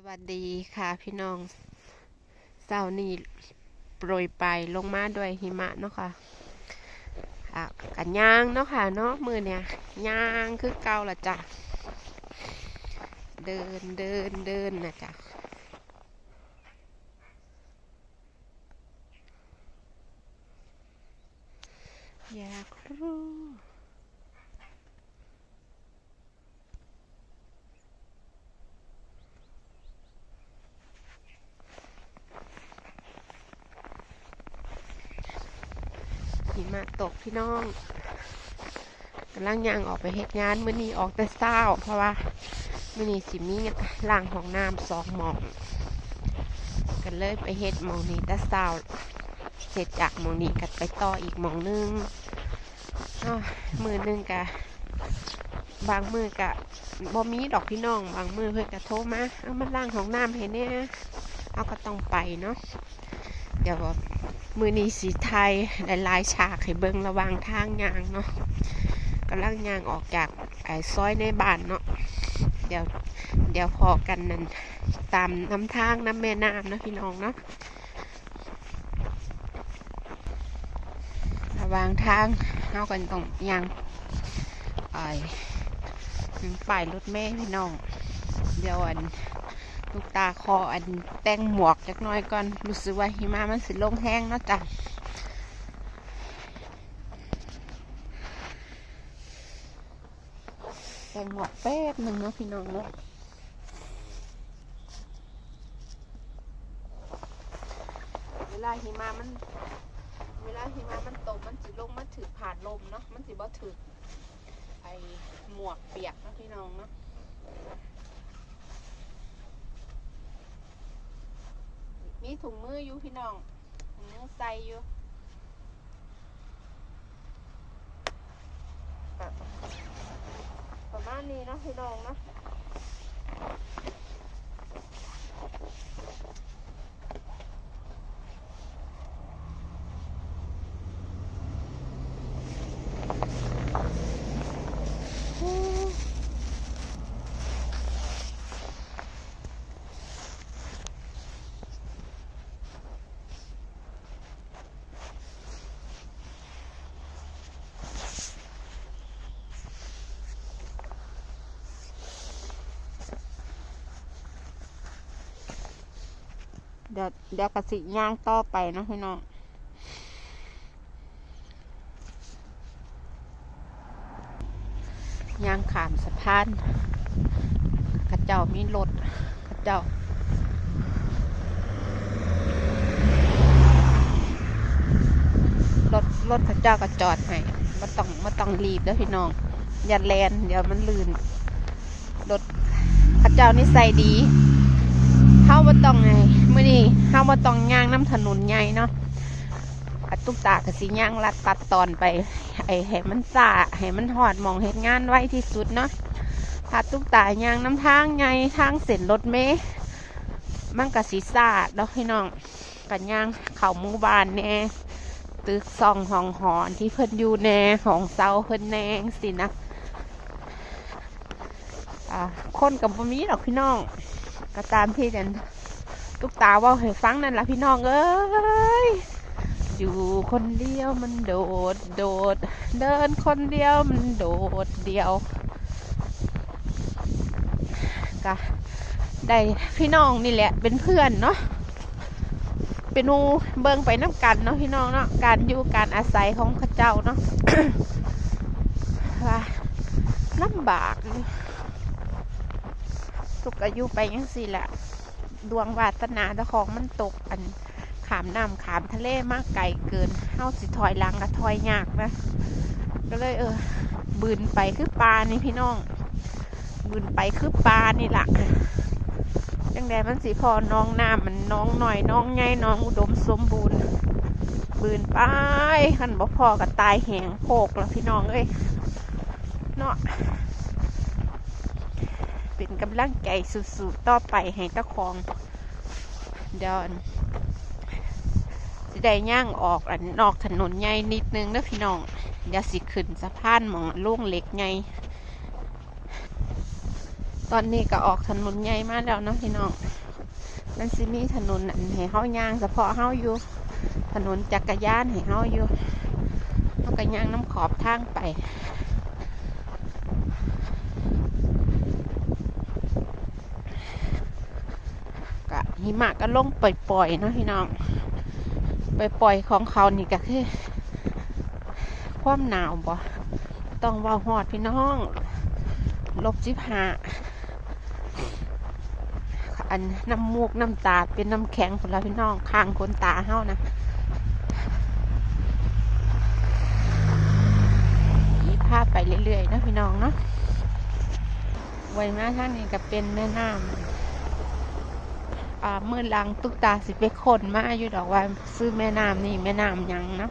สวัสดีค่ะพี่น้องเสาร์นี้โปรยไปลลงมาด้วยหิมะเนาะค่ะอะกันย่างเนาะค่ะเนาะมือเนี่ยย่างคือเก่าละจ้ะเดินเดินเดินนะจ้ะอยากรู้ หิมะตกพี่น้องกำลังย่างออกไปเฮ็ดงานมื้อนี้ออกแต่เช้า เพราะว่ามื้อนี้สิมีล้างห้องน้ำสองหมองกันเลยไปเฮ็ดมองนี้แต่เช้าเสร็จจากมองนี้กันไปต่ออีกมองหนึงอ้ามือหนึงกะบางมือกะบ่มีดอกพี่น้อง บางมือเพิ่นกะโทรมาเอามาล้างห้องน้ำให้เนี่ยเอาก็ต้องไปเนาะเดี๋ยว มือนีสีไทยหลายๆฉากให้เบิ่งระว่างทางยางเนาะกำลังยางออกจากไอ้ซอยในบ้านเนาะเดี๋ยวเดี๋ยวพอกันนั่นตามน้ำทางน้ำแม่น้ำนะพี่น้องเนาะระว่างทางเอากันต้องยางไอ้ป้ายรถเมล์พี่น้อง เดี๋ยวอัน ลูกตาคออันแต่งหมวกจักน้อยก่อน รู้สึกว่าหิมะมันสิลงแห้งเนาะจ้ะแต่งหมวกแป๊บหนึ่งเนาะพี่น้องเนาะเวลาหิมะมัน เวลาหิมะมันตกมันสิลงมันถือผ่านลมเนาะมันสิบ่ถือไอหมวกเปียกเนาะพี่น้องเนาะ มีถุงมืออยู่พี่น้องถุงมือใส่อยู่ประมาณนี้เนาะพี่น้องเนาะ เดี๋ยวเดี๋ยวกระสิย่างต่อไปนะพี่น้องย่างขามสะพานกระเจ้ามีรถกระเจ้ารถรถพระเจ้าก็จอดให้มาต้องมาต้องรีบเด้อพี่น้อง อย่าแลนเดี๋ยวมันลื่น รถพระเจ้านี่ใส่ดี เฮาบ่ต้องไงมื้อนี้เฮาบ่ต้องย่างน้ำถนนใหญ่เนาะอะตุกตาก็สิย่างลัดตัดตอนไปไอ้ให้มันซ่าให้มันหอดมองเฮ็ดงานไว้ที่สุดเนาะถ้าตุ๊กตาย่างน้ำทางใหญ่ทางเส้นรถเมล์มันก็สิซ่าเนาะพี่น้องกันย่างเข้าหมู่บ้านแน่ตึกซองห้องหอนที่เพิ่นอยู่แน่ของเซาเพิ่นแนงสินะอ่าคนกับบ่มีดอกพี่น้อง ก็ตามที่เดนลูกตาว่าให้ฟังนั่นละพี่น้องเอ้ยอยู่คนเดียวมันโดด โดด เดินคนเดียวมันโดดเดียวก็ได้พี่น้องนี่แหละ เป็นเพื่อนเนาะเป็นนูเบิ่งไปน้ำกันเนาะพี่น้องเนาะการอยู่การอาศัยของข้าเจ้าเนาะว่าลำบากุกอายุไปยังสิแหละดวงวาสนาเจ้าของมันตกอันขามน้ำขามทะเลมากไกลเกินเฮาสิถอยหลังก็ถอยยากนะก็เลยเออบืนไปคือปลานี่พี่น้อง บืนไปคือปลานี่ละจังใดมันสิพอน้องน้ำมันน้องหน่อยน้องใหญ่น้องอุดมสมบูรณ์ บืนไปขันบ่พอกับตายแหงโพกแล้วพี่น้องเอ้ยเนาะ กำลังใจสุดๆต่อไปให้เจ้าของเดี๋ยวอันสิได้ย่างออกอันนอกถนนใหญ่นิดนึงนะพี่น้องเดี๋ยวสิขึ้นสะพานหมองล่งเหล็กใหญ่ตอนนี้ก็ออกถนนใหญ่มากแล้วนะพี่น้องมันสิมีถนนอันให้เฮาย่างเฉพาะเฮาอยู่ ถนนจักรยานให้เฮาอยู่เฮาก็ย่างน้ำขอบทางไป หิมะก็ลงปล่อยๆเนาะพี่น้องปล่อยๆของเขานี่ก็คือความหนาวบ่ต้องว่าฮอดพี่น้อง ลบสิบหาอันน้ำมูกน้ำตาเป็นน้ำแข็งผลละพี่น้องข้างคนตาเฮานะยีภาพไปเรื่อยๆนะพี่น้องเนาะไว้มาทางนี้ก็เป็นแม่น้ำ มื่อลังตุกตาสิไปคนมาอยู่ดอกว่าซื้อแม่น้ำนี่แม่น้ำยังเนาะ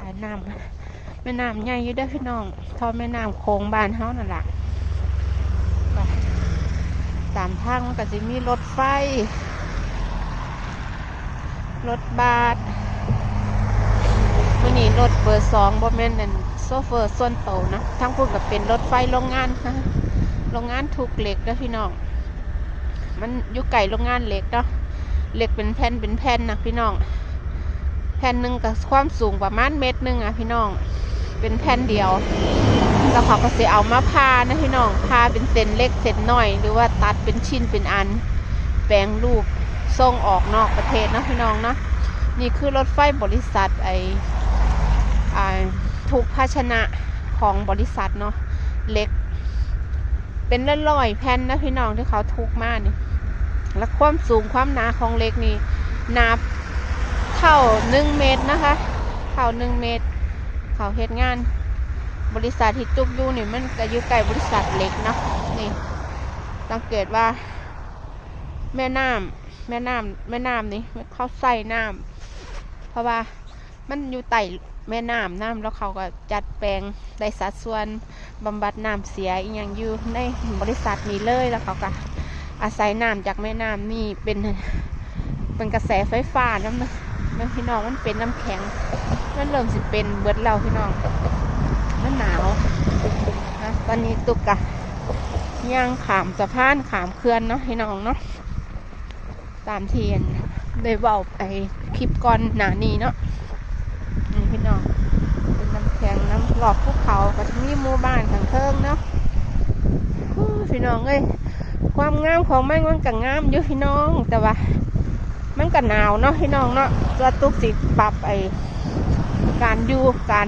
อ่น้ำแม่น้ำใหญ่อยู่เด้พี่น้องทอแม่น้ำโค้งบ้านเฮานั่นแหละไปตามทางมันก็จะมีรถไฟ รถบัสวันนี้รถเบอร์สองบ่แม่นนั่นโซเฟอร์ส่วนโตนะทั้งพวกก็เป็นรถไฟโรงงานค่ะโรงงานถูกเหล็กเด้พี่น้อง มันอยู่ไก่โรงงานเหล็กเนาะเหล็กเป็นแผ่นเป็นแผ่นนะพี่น้อง แผ่นหนึ่งกับความสูงประมาณเมตรหนึ่งอะพี่น้อง เป็นแผ่นเดียวแล้วเขาก็จะเอามาพานะพี่น้องพาเป็นเส้นเล็กเส้นน้อย หรือว่าตัดเป็นชิ้นเป็นอัน แปลงรูปส่งออกนอกประเทศนะพี่น้องเนาะนี่คือรถไฟบริษัทไอไอทุกภาชนะของบริษัทเนาะเล็ก เป็นร้อยๆแผ่นนะพี่น้องที่เขาทุกมากนี่ และความสูงความหนาของเหล็กนี่หนาเท่าหนึ่งเมตรนะคะเท่าหนึ่งเมตร เข่าเฮ็ดงาน บริษัทที่จุกอยู่นี่มันก็อยู่ใกล้บริษัทเหล็กนะนี่สังเกตว่าแม่น้ำแม่น้ำแม่น้ำนี่เขาใส่น้ำเพราะว่ามันอยู่ใต้แม่น้ำน้ำแล้วเขาก็จัดแปลงได้สัดส่วนบำบัดน้ำเสียอีกอย่างอยู่ในบริษัทนี้เลยแล้วเขาก็ อาศัยน้ำจากแม่น้ำนี่เป็นเป็นกระแสไฟฟ้าน้ำนะแม่พี่น้องมันเป็นน้ำแข็ง มันเริ่มสิเป็นเบิดเราพี่น้อง มันหนาวนะตอนนี้ตุกกะย่างขามสะพานขามเขื่อนเนาะพี่น้องเนาะตามเทียนได้เบาไปคลิปก่อนหนานี้เนาะนี่พี่น้องเป็นน้ำแข็งน้ำหลอกภูเขาก็จะมีหมู่บ้านข้างเทิงเนาะพี่น้องเอ้ย ความงามของแมันมันก็งามอยู่พี่น้อง แต่ว่า มันก็หนาวเนาะพี่น้องเนาะตัวตุกสิปรับไอการอยู่การ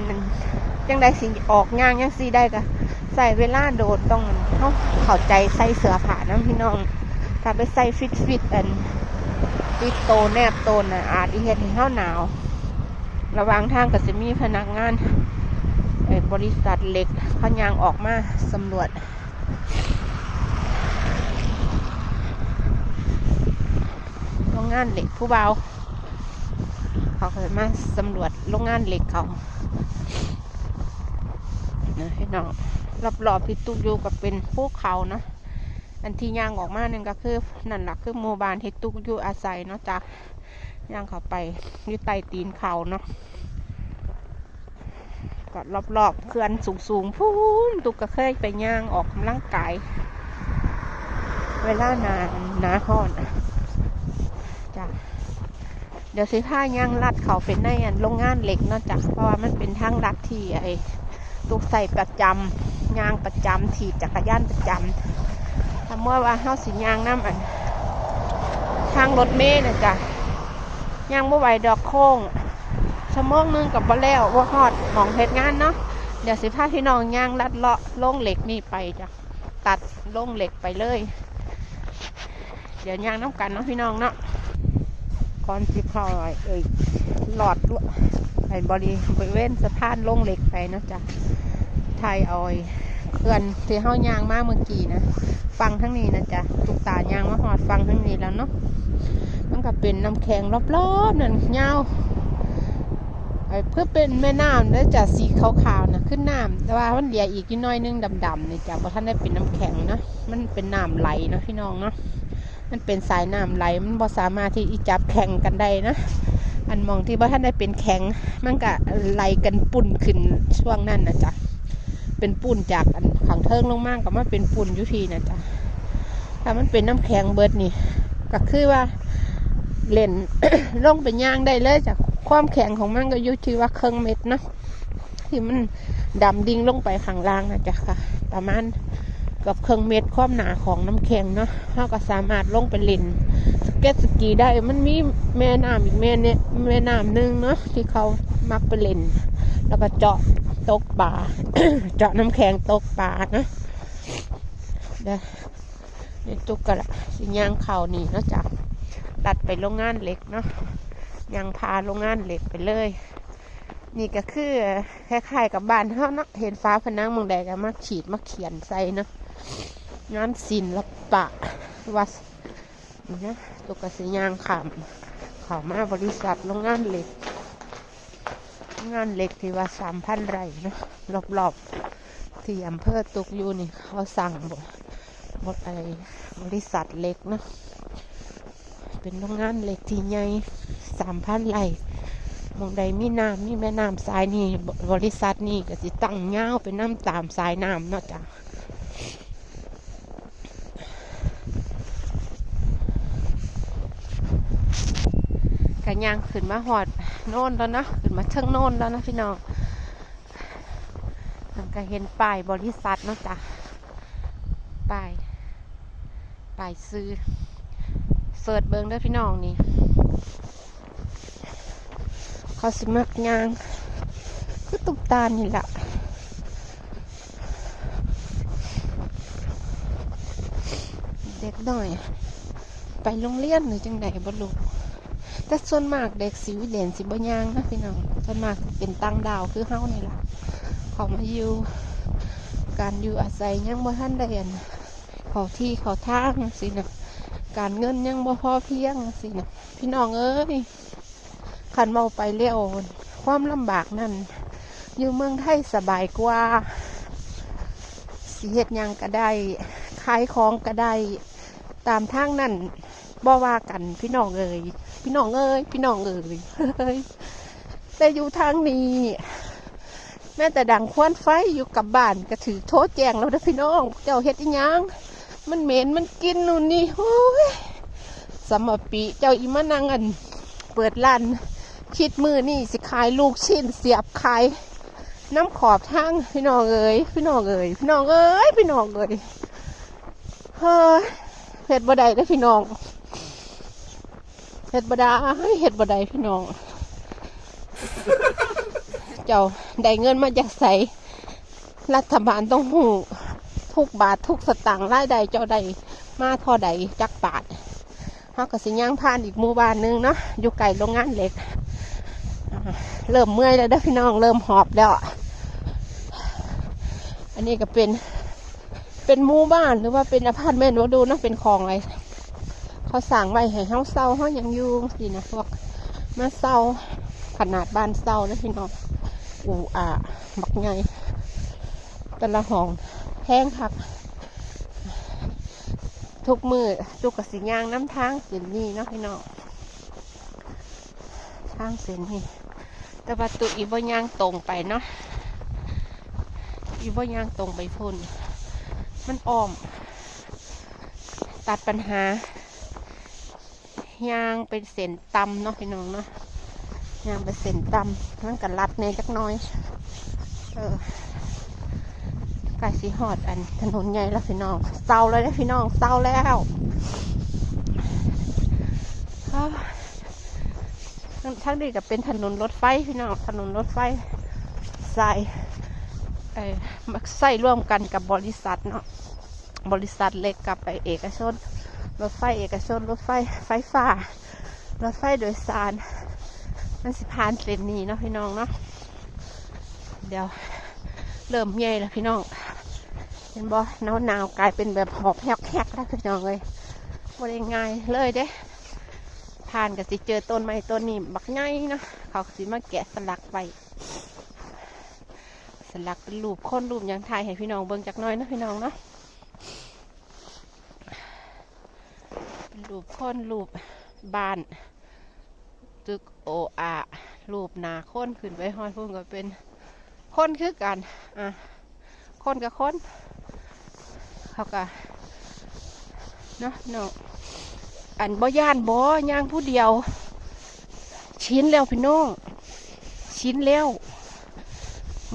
จังใดสิออกงานยังสีได้ก็ใส่เวลาโดดต้องเขาเข้าใจใส่เสื้อผ้านะพี่น้อง ถ้าไปใส่ฟิตฟิตอันฟิตโตแนบโตนน่ะอาจจะเห็นให้เขาหนาว ระว่างทางก็จะมีพนักงานไอบริษัทเหล็กเขายางออกมาสำรวจ โร งานเหล็กผู้เบาเขาเคยมาสำรวจโรงงานเหล็กเขานะพี่น้องรอบๆที่ตุกอยู่กับเป็นภูเขาเนาะอันที่ย่างออกมาเนี่ยก็คือนั่นแหละคือหมู่บ้านที่ตุกอยู่อาศัยเนาะจากย่างเขาไปอยู่ใต้ตีนเขาเนาะก็รอบๆเขื่อนสูงๆพูนตุกก็เคยไปย่างออกกำลังกายเวลานาหนาห้อนะ ดี๋ยวสิผ้าย่างลัดเขาเป็นในอันโรงงานเหล็กนาะจ้ะเพราะว่ามันเป็นทางลัดที่ไอ้ตุกใส่ประจำย่างประจำถีบจักรยานประจำถ้าเมื่อว่าเฮาสิยางน้ำอัน ทางรถเมล์นะจ้ะย่างเมื่อไหวดอกโค้งชั่วโมงหนึงกับบ่แล้วว่าฮอดหมองเพชรงานเนาะเดี๋ยวสิพาพี่น้องย่างลัดเลาะลงเหล็กนี่ไปจ้ะตัดลงเหล็กไปเลย เดี๋ยวย่างน้ำกันเนาะพี่น้องเนาะ ก่อนสิเข้าไอ้เอ้ยหลอดลไอ้บริบริเวณสะพานลงเหล็กไปนะจ๊ะไทยออยเขื่อนที่เฮายางมากเมื่อกี้นะฟังทั้งนี้นะจ๊ะตุกตายางมาหอดฟังทั้งนี้แล้วเนาะมันก็เป็นน้ำแข็งรอบๆนั่นยาไอ้เพื่อเป็นแม่น้ำแล้วจะสีขาวๆนะขึ้นน้ำแต่ว่ามันเหลืออีกนิดน้อยนึงดำๆนี่จ้ะเพราะท่านได้เป็นน้ำแข็งนะมันเป็นน้ำไหลนะพี่น้องเนาะ มันเป็นสายน้ำไหลมันบ่สามารถที่จับแข่งกันได้นะอันมองที่ว่าท่านได้เป็นแข็ง มันก็ไหลกันปุ่นขึ้นช่วงนั้นนะจ๊ะเป็นปุ่นจากอันขังเทิงลงมากกับมาเป็นปุ่นยุทีนะจ๊ะถ้ามันเป็นน้ำแข็งเบิดนี่ ก็คือว่าเล่นลงเป็นย่างได้เลยจากความแข็งของมันก็ยู่ที่ว่าเครื่องเม็ดเนาะที่มันดำดิ่งลงไปข้างล่างนะจ๊ะค่ะ ประมาณ กับเครื่องเม็ดความหนาของน้ำแข็งเนาะเราก็สามารถลงไปเล่นสเก็ตสกีได้ มันมีแม่น้ำอีกแม่เนี่ยแม่น้ำหนึ่งเนาะที่เขามักไปเล่น แล้วก็เจาะตกปลาเจาะน้ำแข็งตกปลานะเดี๋ยวเดี๋ยวตุกกะละสิย่างเข่านี่เนาะจ๊ะตัดไปโรงงานเหล็กเนาะย่างพาโรงงานเหล็กไปเลย นี่ก็คือคล้ายๆกับบ้านเฮาเนาะเห็นฟ้าผนังมองใดก็มาขีดมาเขียนใส่เนาะ งานศิลปะวัดนี่นะตุกสิยางขามเขามาบริษัทโรงงานเหล็ก งานเหล็กที่ว่าสามพันไร่นะรอบๆที่อำเภอตุกอยู่นี่เขาสั่งบดบดไอบริษัทเหล็กนะเป็นโรงงานเหล็กที่ใหญ่สามพันไร่มองใดมีน้ำมีแม่น้ำสายนี่บริษัทนี่ก็สิตั้งเงาวเป็นน้ำตามสายน้ำเนาะจ้ะ กันยางขึ้นมาหอดโน่นแล้วนะขึ้นมาเชิงโน่นแล้วนะพี่น้องมันก็เห็นป้ายบริษัทเนาะจ้ะป้ายป้ายซื้อเสิร์ชเบิงเด้อพี่น้องนี่เขาสิมักยางคือตุกตานี่แหละเด็กหน่อย ไปโรงเรียนหรือจังใดบ่รู้ แต่ส่วนมากเด็กสิวิเด่นสิบย่างนะพี่น้องส่วนมากเป็นตั้งดาวคือเฮานี่ล่ะเขามาอยู่การอยู่อาศัยยังบ่ทันได้อันเขาที่เขาทางสินะการเงินยังบ่พอเพียงสินะพี่น้องเอ้ยขันเมาไปเลี้ยวความลำบากนั่นอยู่เมืองไทยสบายกว่าสิเฮ็ดยังก็ได้ขายของก็ได้ตามทางนั่น บ่ว่ากันพี่น้องเอ้ยพี่น้องเอ้ยพี่น้องเอ้ยเฮ้ยแต่อยู่ทางนี้ แม้แต่ดังควันไฟอยู่กับบ้านก็ถือโทษแจงแล้วนะพี่น้อง เจ้าเฮ็ดอีหยังมันเหม็นมันกินนู่นนี่โอ้ยสมปีเจ้าอีมานังอัน เปิดร้านคิดมือนี่สิขายลูกชิ้นเสียบขายน้ำขอบทางพี่น้องเอ้ยพี่น้องเอ้ยพี่น้องเอ้ยพี่น้องเอ้ยเฮ้ยเฮ็ดบ่ได้เด้อพี่น้อง เห็ดบดาเห็ดบดาพี่น้อง เจ้าได้เงินมาจากใสรัฐบาลต้องหูทุกบาททุกสตางค์รายได้เจ้าได้มาท่าใดจักบาทเขาก็สิย่างผ่านอีกหมู่บ้านนึงเนาะอยู่ไกลโรงงานเหล็ก เริ่มเมื่อยแล้วเด้อพี่น้องเริ่มหอบแล้ว อันนี้ก็เป็นเป็นหมู่บ้านหรือว่าเป็นอพาร์ตเมนต์ว่าดูนาะเป็นคลองอะไร เขาสั่งไว้ให้เฮาเศร้าเฮายังอยู่สินะพวกมาเศร้าขนาดบ้านเศร้านะพี่น้องอูอ่าบักไงแต่ละห้องแพงคักทุกมือจุกกระสิยางน้ำทางเส้นนี้เนาะพี่น้องทางเส้นนี้แต่ว่าตุอีบ่ยางตรงไปเนาะอีบ่ยางตรงไปพุ่นมันอ้อม ตัดปัญหา ยางเป็นเส้นตำเนาะพี่น้องเนาะยางเป็นเส้นตำมันก็รัดในจักน้อย เออไก่สีหอดอันถนนใหญ่แล้วพี่น้องเศร้าเลยนะพี่น้องเศร้าแล้วอ้าวทั้งดีกับเป็นถนนรถไฟพี่น้องถนนรถไฟสายเออมักใส่ร่วมกันกับบริษัทเนาะบริษัทเล็กกับไปเอกชน รถไฟเอกชน รถไฟไฟฟ้า รถไฟโดยสาร มันสิผ่านเส้นนี้เนาะพี่น้องเนาะ เดี๋ยวเริ่มใหญ่แล้วพี่น้องเห็นบ่หนาวหนาวกลายเป็นแบบหอบแหกๆแล้วพี่น้องเลยบ่ได้ง่ายเลยเด้ผ่านก็สิเจอต้นไม้ต้นนี้บักใหญ่เนาะเขาสิมาแกะสลักไว้สลักเป็นรูปคนรูปหยังไทยให้พี่น้องเบิ่งจักน้อยนะพี่น้องเนาะ เป็น รูปคนรูปบ้านตึกโออารูปนาคนขึ้นไปห้อยพุ่นก็เป็นคนคือกันอะคนกับคนเขาก็เนาะเนาะอันบ่ย่านบ่ย่างผู้เดียว ชิ้นแล้วพี่น้องชิ้นแล้ว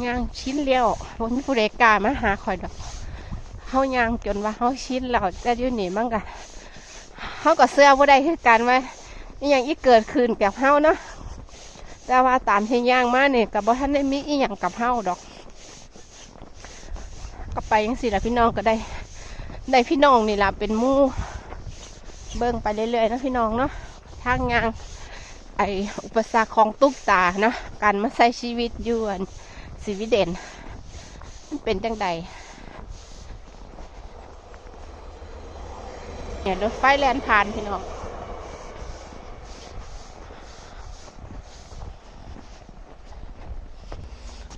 ย่างชิ้นแล้ววันนี้ผู้ใดกล้ามาหาข่อยดอกเฮาย่างจนว่าเฮาชิ้นแล้วแต่อยู่นี่มันก็ เฮาก็เสื้อบ่ได้คือกันว่าอหยังอีเกิดขึ้นกับเฮาเนาะแต่ว่าตามที่ย่างมาเนี่ยก็บ่ทันได้มีอีหยังกับเฮาดอก ก็ไปยังสิละพี่น้องก็ได้ ได้พี่น้องนี่ละเป็นมู่เบิ่งไปเรื่อยๆนะพี่น้องเนาะทางยางไออุปสรรคของตุ๊กตานะการมาใช้ชีวิตยู่อันสวีเดนมันเป็นจังใด เนี่ยรถไฟแลนผ่านพี่น้อง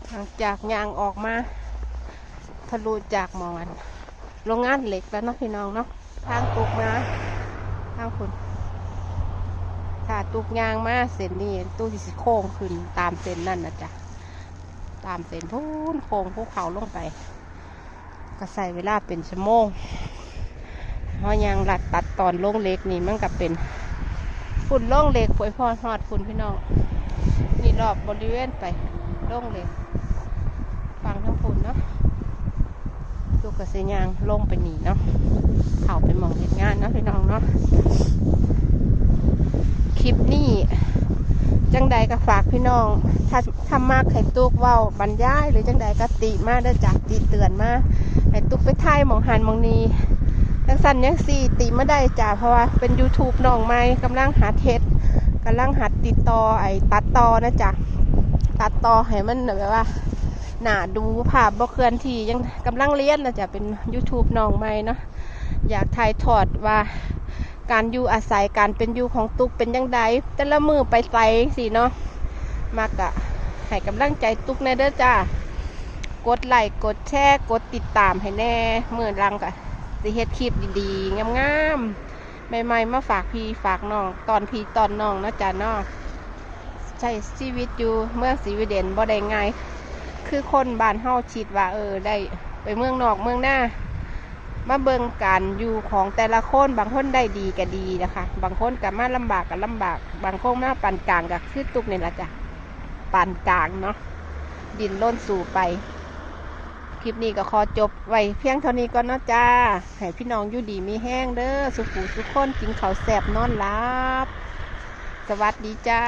หลังจากยางออกมา ทะลุจากหมอนโรงงานเหล็กแล้วเนาะพี่น้องเนาะทางตุกมาทางคุณถ้าตุกยางมาเส้นนี้ตู้ที่สิโค้งขึ้นตามเส้นนั่นนะจ๊ะตามเส้นพูนโค้งภูเขาลงไป ก็ใส่เวลาเป็นชั่วโมง เพราะยางหลัดตัดตอนล่งเล็กนี่มันก็เป็นฝุ่นล่งเล็กผวยพอหอดฝุ่นพี่น้องนี่รอบบริเวณไปล่งเล็กฟังทั้งฝุ่นเนาะลูกกระสียางลงไปหนีเนาะเข่าไปมองเหตุงานเนาะพี่น้องเนาะคลิปนี้จังใดก็ฝากพี่น้อง ถ้าทำมากให้ตุกเว้าบรรยาย หรือจังใดก็ติมาได้จากติเตือนมาให้ตุกไปถ่ายมองหันมองนี้ จังสันยังสี่ติมาได้จ้าเพราะว่าเป็น YouTube น้องใหม่กำลังหาเทสกำลังหัดติดต่อไอ้ตัดต่อนะจ๊ะตัดต่อให้มันแบบว่าหนาดูภาพบ่เคลื่อนที่ยังกำลังเรียนนะจะเป็น YouTube น้องใหม่เนาะอยากถ่ายทอดว่าการอยู่อาศัยการเป็นอยู่ของตุกเป็นยังไงแต่ละมือไปใส่สิเนาะมากอะให้กำลังใจตุกในเด้อจ้ากดไลค์กดแชร์กดติดตามให้แน่เมื่อรังกะ สิเฮ็ดคลิปดีๆ งามๆ ใหม่ๆ มาฝากพี่ฝากน้อง ตอนพี่ตอนน้องนะจ้าเนาะใช้ชีวิตอยู่เมืองสวีเดนบ่ได้ง่ายคือคนบ้านเฮาคิดว่าเออได้ไปเมืองนอกเมืองหน้ามาเบิงการอยู่ของแต่ละคนบางคนได้ดีก็ดีนะคะ บางคนก็มาลำบากก็ลำบาก บางคนมาปานกลางก็คือตุกนี่ละจ้ะปานกลางเนาะดินล้นสู่ไป คลิปนี้ก็ขอจบไว้เพียงเท่านี้ก่อนเนาะจ้า ให้พี่น้องอยู่ดีมีแห้งเด้อ สุขุสุขคนกินข้าวแสบนอนหลับ สวัสดีจ้า